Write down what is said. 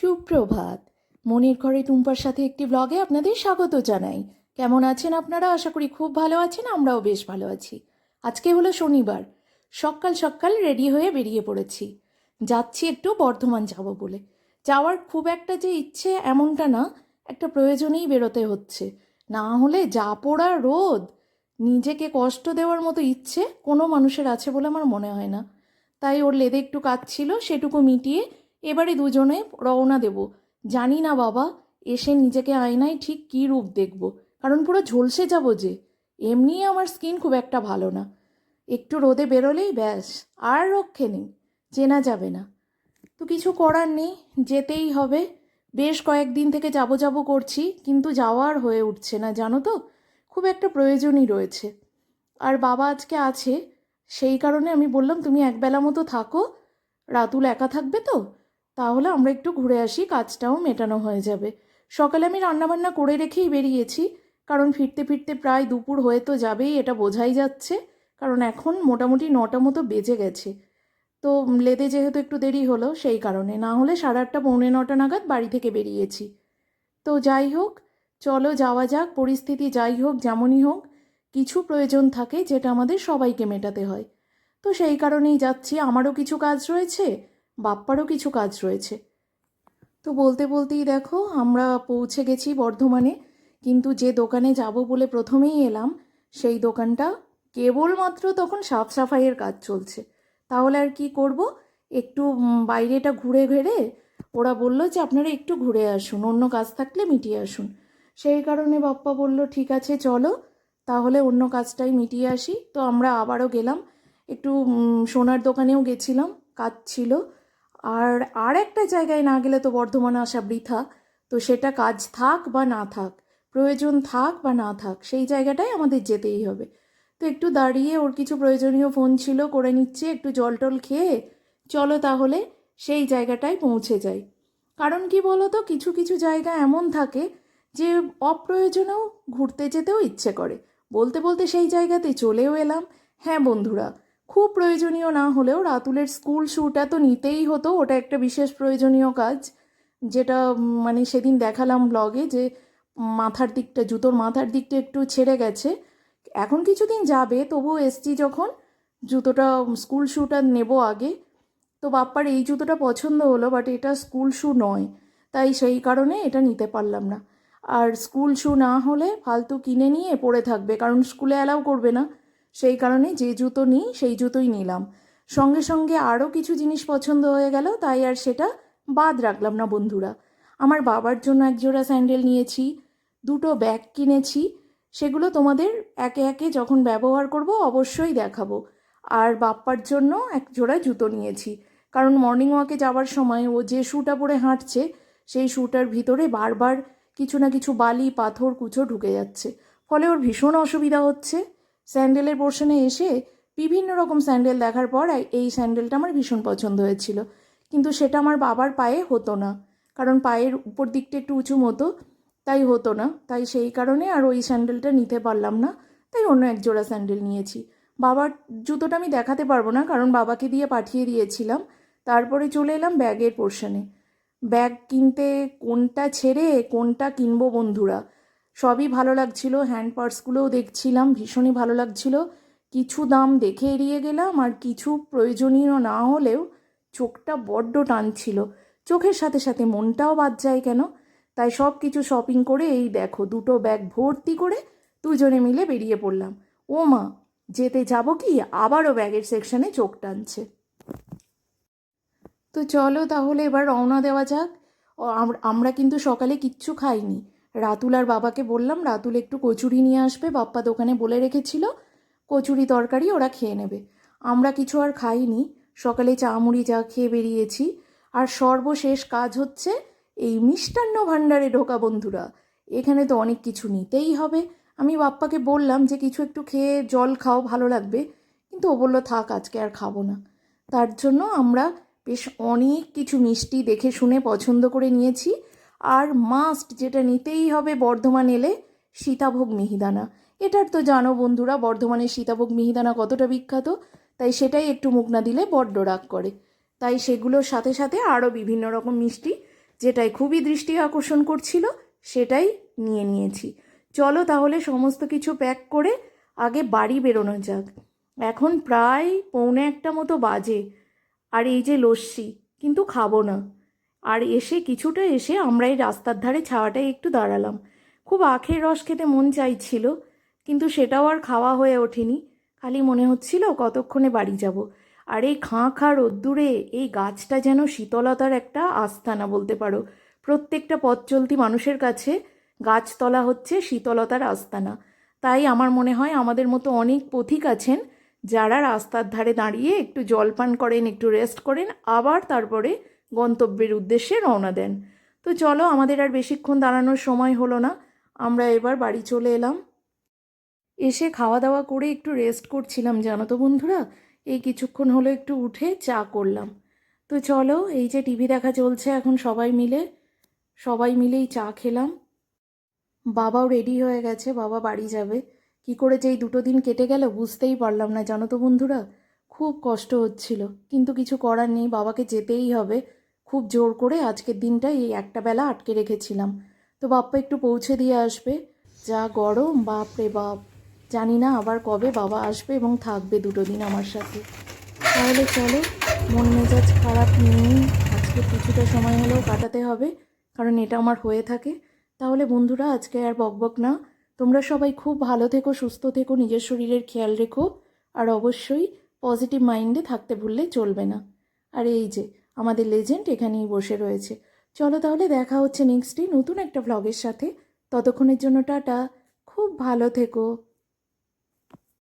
সুপ্রভাত। মনের ঘরে টুম্পার সাথে একটি ব্লগে আপনাদের স্বাগত জানাই। কেমন আছেন আপনারা? আশা করি খুব ভালো আছেন, আমরাও বেশ ভালো আছি। আজকে হলো শনিবার। সকাল সকাল রেডি হয়ে বেরিয়ে পড়েছি। যাচ্ছি একটু বর্ধমান যাব বলে। যাওয়ার খুব একটা যে ইচ্ছে এমনটা না, একটা প্রয়োজনেই বেরোতে হচ্ছে। না হলে যা পোড়া রোদ, নিজেকে কষ্ট দেওয়ার মতো ইচ্ছে কোনো মানুষের আছে বলে আমার মনে হয় না। তাই ওর লেদে একটু কাজ ছিল, সেটুকু মিটিয়ে এবারে দুজনে রওনা দেব। জানি না বাবা, এসে নিজেকে আয়নায় ঠিক কী রূপ দেখব। কারণ পুরো ঝলসে যাব যে এমনিই আমার স্কিন খুব একটা ভালো না। একটু রোদে বেরোলেই ব্যাস, আর রক্ষে নেই, চেনা যাবে না। তো কিছু করার নেই, যেতেই হবে। বেশ কয়েকদিন থেকে যাব যাব করছি, কিন্তু যাওয়ার হয়ে উঠছে না, জানো তো? খুব একটা প্রয়োজনই রয়েছে। আর বাবা আজকে আছে, সেই কারণে আমি বললাম তুমি একবেলা মতো থাকো। রাতুল একা থাকবে তো? তাহলে আমরা একটু ঘুরে আসি, কাজটাও মেটানো হয়ে যাবে। সকালে আমি রান্নাবান্না করে রেখেই বেরিয়েছি, কারণ ফিরতে ফিরতে প্রায় দুপুর হয়ে তো যাবেই, এটা বোঝাই যাচ্ছে, কারণ এখন মোটামুটি নটা মতো বেজে গেছে। তো লেদে যেহেতু একটু দেরি হলো, সেই কারণে। না হলে সাড়ে আটটা, পৌনে নটা নাগাদ বাড়ি থেকে বেরিয়েছি। তো যাই হোক, চলো যাওয়া যাক, পরিস্থিতি যাই হোক, যেমনই হোক, কিছু প্রয়োজন থাকে, যেটা আমাদের সবাইকে মেটাতে হয়। তো সেই কারণেই যাচ্ছি। আমারও কিছু কাজ রয়েছে বাপ্পারও কিছু কাজ রয়েছে। তো বলতে বলতেই দেখো, আমরা পৌঁছে গেছি বর্ধমানে। কিন্তু যে দোকানে যাব বলে প্রথমেই এলাম, সেই দোকানটা কেবলমাত্র তখন সাফ সাফাইয়ের কাজ চলছে। তাহলে আর কি করব? একটু বাইরেটা ঘুরে ঘেরে ওরা বলল যে আপনারা একটু ঘুরে আসুন, অন্য কাজ থাকলে মিটিয়ে আসুন। সেই কারণে বাপ্পা বলল, ঠিক আছে, চলো। তাহলে অন্য কাজটাই মিটিয়ে আসি। তো আমরা আবারও গেলাম। একটু সোনার দোকানেও গেছিলাম, কাজ ছিল। আর আর একটা জায়গায় না গেলে তো বর্ধমানে আসা বৃথা। তো সেটা কাজ থাক বা না থাক, প্রয়োজন থাক বা না থাক, সেই জায়গাটায় আমাদের যেতেই হবে। তো একটু দাঁড়িয়ে ওর কিছু প্রয়োজনীয় ফোন ছিল, করে নিচ্ছে, একটু জল টল খেয়ে চলো তাহলে সেই জায়গাটায় পৌঁছে যাই। কারণ কি বলো তো কিছু কিছু জায়গা এমন থাকে যে অপ্রয়োজনেও ঘুরতে যেতেও ইচ্ছে করে। বলতে বলতে সেই জায়গাতে চলেও এলাম। হ্যাঁ বন্ধুরা খুব প্রয়োজনীয় না হলেও রাতুলের স্কুল শ্যুটা তো নিতেই হতো, ওটা একটা বিশেষ প্রয়োজনীয় কাজ। যেটা মানে সেদিন দেখালাম ব্লগে যে, মাথার দিকটা, জুতোর মাথার দিকটা একটু ছেড়ে গেছে। এখন কিছুদিন যাবে, তবুও এসছি যখন, জুতোটা স্কুল শ্যুটা নেব আগে। তো বাপ্পার এই জুতোটা পছন্দ হলো, বাট এটা স্কুল শ্যু নয়, তাই সেই কারণে এটা নিতে পারলাম না। আর স্কুল শ্যু না হলে ফালতু কিনে নিয়ে পড়ে থাকবে, কারণ স্কুলে অ্যালাউ করবে না। সেই কারণে যে জুতো নিই, সেই জুতোই নিলাম। সঙ্গে সঙ্গে আরও কিছু জিনিস পছন্দ হয়ে গেল, তাই আর সেটা বাদ রাখলাম না বন্ধুরা। আমার বাবার জন্য এক জোড়া স্যান্ডেল নিয়েছি, দুটো ব্যাগ কিনেছি, সেগুলো তোমাদের একে একে যখন ব্যবহার করব অবশ্যই দেখাবো। আর বাপ্পার জন্য এক জোড়া জুতো নিয়েছি, কারণ মর্নিং ওয়াকে যাওয়ার সময় ও যে শ্যুটা পরে হাঁটছে, সেই শ্যুটার ভিতরে বারবার কিছু না কিছু বালি, পাথর, কুচো ঢুকে যাচ্ছে। ফলে ওর ভীষণ অসুবিধা হচ্ছে। স্যান্ডেলের পোর্শনে এসে বিভিন্ন রকম স্যান্ডেল দেখার পর এই- স্যান্ডেলটা আমার ভীষণ পছন্দ হয়েছিল। কিন্তু সেটা আমার বাবার পায়ে হতো না। কারণ পায়ের উপর দিকটা একটু উঁচু মতো, তাই হতো না। তাই সেই কারণে আর ওই স্যান্ডেলটা নিতে পারলাম না। তাই অন্য এক জোড়া স্যান্ডেল নিয়েছি। বাবার জুতোটা আমি দেখাতে পারব না, কারণ বাবাকে দিয়ে পাঠিয়ে দিয়েছিলাম। তারপরে চলে এলাম ব্যাগের পোর্শনে। ব্যাগ কিনতে কোনটা ছেড়ে কোনটা কিনবো বন্ধুরা? সবই ভালো লাগছিল হ্যান্ড পার্সগুলোও দেখছিলাম, ভীষণই ভালো লাগছিল। কিছু দাম দেখে এড়িয়ে গেলাম, আর কিছু প্রয়োজনীয় না হলেও চোখটা বড্ড টানছিল। চোখের সাথে সাথে মনটাও বাদ যায় কেন? তাই সব কিছু শপিং করে এই দেখো, দুটো ব্যাগ ভর্তি করে দুজনে মিলে বেরিয়ে পড়লাম। ও মা, যেতে যাব কি? আবারও ব্যাগের সেকশনে চোখ টানছে। তো চলো তাহলে এবার রওনা দেওয়া যাক। আমরা কিন্তু সকালে কিচ্ছু খাইনি। রাতুল আর বাবাকে বললাম, রাতুল একটু কচুরি নিয়ে আসবে। বাপ্পা দোকানে বলে রেখেছিল, কচুরি তরকারি ওরা খেয়ে নেবে। আমরা কিছু আর খাইনি। সকালে চা মুড়ি যা খেয়ে বেরিয়েছি। আর সর্বশেষ কাজ হচ্ছে, এই মিষ্টান্ন ভাণ্ডারে ঢোকা বন্ধুরা। এখানে তো অনেক কিছু নিতেই হবে। আমি বাপ্পাকে বললাম যে, কিছু একটু খেয়ে জল খাও, ভালো লাগবে। কিন্তু ও বলল, থাক, আজকে আর খাব না। তার জন্য আমরা বেশ অনেক কিছু মিষ্টি দেখে শুনে পছন্দ করে নিয়েছি। আর মাস্ট যেটা নিতেই হবে বর্ধমান এলে সীতাভোগ মিহিদানা। এটার তো জানো বন্ধুরা, বর্ধমানের সীতাভোগ মিহিদানা কতটা বিখ্যাত? তাই সেটাই একটু মুখ না দিলে বড্ড রাগ করে। তাই সেগুলোর সাথে সাথে আরও বিভিন্ন রকম মিষ্টি যেটাই খুবই দৃষ্টি আকর্ষণ করছিল, সেটাই নিয়ে নিয়েছি। চলো তাহলে সমস্ত কিছু প্যাক করে আগে বাড়ি বেরোনো যাক। এখন প্রায় পৌনে একটা মতো বাজে। আর এই যে লস্যি, কিন্তু খাব না। আর এসে কিছুটা এসে আমরা এই রাস্তার ধারে ছাওয়াটায় একটু দাঁড়ালাম। খুব আখের রস খেতে মন চাইছিল, কিন্তু সেটাও আর খাওয়া হয়ে ওঠেনি। খালি মনে হচ্ছিল কতক্ষণে বাড়ি যাব। আর এই খাঁ খাঁ রোদ্দুরে এই গাছটা যেন শীতলতার একটা আস্থানা বলতে পারো। প্রত্যেকটা পথ চলতি মানুষের কাছে গাছতলা হচ্ছে শীতলতার আস্তানা। তাই আমার মনে হয় আমাদের মতো অনেক পথিক আছেন যারা রাস্তার ধারে দাঁড়িয়ে একটু জলপান করেন, একটু রেস্ট করেন, আবার তারপরে গন্তব্যের উদ্দেশ্যে রওনা দেন। তো চলো, আমাদের আর বেশিক্ষণ দাঁড়ানোর সময় হলো না। আমরা এবার বাড়ি চলে এলাম। এসে খাওয়া দাওয়া করে একটু রেস্ট করছিলাম, জানো তো বন্ধুরা? এই কিছুক্ষণ হলো একটু উঠে চা করলাম। তো চলো, এই যে টিভি দেখা চলছে এখন সবাই মিলে। সবাই মিলেই চা খেলাম। বাবাও রেডি হয়ে গেছে, বাবা বাড়ি যাবে। কি করে যে এই দুটো দিন কেটে গেল বুঝতেই পারলাম না, জানো তো বন্ধুরা? খুব কষ্ট হচ্ছিল, কিন্তু কিছু করার নেই, বাবাকে যেতেই হবে। খুব জোর করে আজকের দিনটা এই একটা বেলা আটকে রেখেছিলাম। তো বাপ্পা একটু পৌঁছে দিয়ে আসবে। যা গরম, বাপ রে বাপ। জানি না আবার কবে বাবা আসবে এবং থাকবে দুটো দিন আমার সাথে। তাহলে চলো, মন মেজাজ খারাপ নিয়েই আজকে কিছুটা সময় হলেও কাটাতে হবে, কারণ এটা আমার হয়ে থাকে। তাহলে বন্ধুরা, আজকে আর বকবক না। তোমরা সবাই খুব ভালো থেকো, সুস্থ থেকো, নিজের শরীরের খেয়াল রেখো। আর অবশ্যই পজিটিভ মাইন্ডে থাকতে ভুললে চলবে না। আর এই যে আমাদের লেজেন্ড এখানেই বসে রয়েছে। চলো তাহলে দেখা হচ্ছে নেক্সট ডে নতুন একটা ভ্লগের সাথে। ততক্ষণের জন্য টাটা। খুব ভালো থেকো।